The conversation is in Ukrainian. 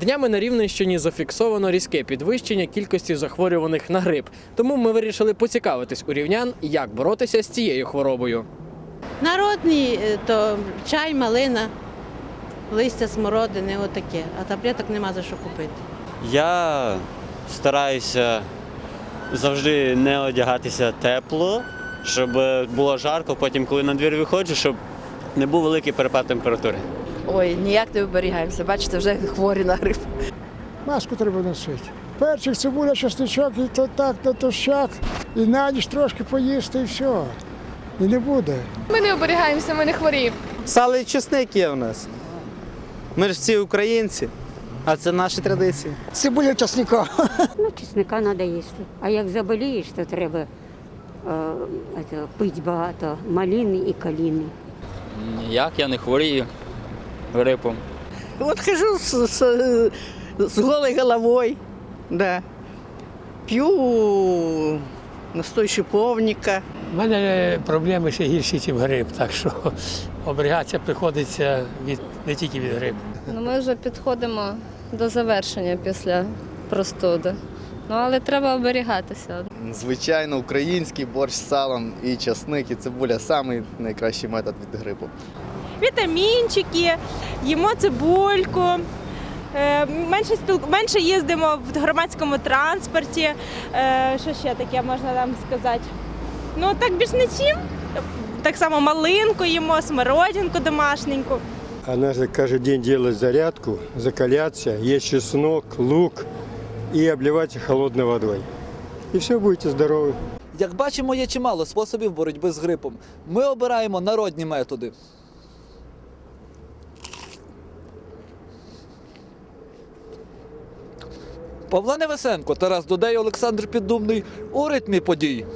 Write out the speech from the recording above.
Днями на Рівненщині зафіксовано різке підвищення кількості захворюваних на грип. Тому ми вирішили поцікавитись у рівнян, як боротися з цією хворобою. Народний е, то чай, малина, листя смородини, отаке. А таблеток нема за що купити. Я стараюся завжди не одягатися тепло, щоб було жарко, потім, коли на двір виходжу, щоб не був великий перепад температури. Ой, ніяк не виберігаємося. Бачите, вже хворі на грип. Маску треба носити. Перчик, цибуля, чесничок, і то так, то то щак. І на ніч трошки поїсти і все. І не буде. Ми не оберігаємося, ми не хворіємо. Сало і чесник є в нас. Ми ж всі українці, а це наші традиції. Цибуля чесника. Ну, чесника треба їсти. А як заболієш, то треба е, це, пити багато малини і каліни. Ніяк, я не хворію грипом. От хожу з, з, з голою головою. Да. П'ю настой шиповника. У мене проблеми ще гірші, ніж грип, так що оберігатися приходиться від, не тільки від грипу. Ну, ми вже підходимо до завершення після простуди. Ну, але треба оберігатися. Звичайно, український борщ з салом і часник, і цибуля самий найкращий метод від грипу. Вітамінчики, їмо цибульку. е, Менше спіл... менше їздимо в громадському транспорті. Е, Що ще таке можна нам сказати? Ну так більш нічим. Так само малинку їмо, смородинку домашненьку. А надо каждый день делать зарядку, закаляться, есть чеснок, лук и обливать холодной водой. И все, будете здоровы. Як бачимо, є чимало способів боротьби з грипом. Ми обираємо народні методи. Павло Невесенко, Тарас Дудей, Олександр Піддумний у ритмі подій.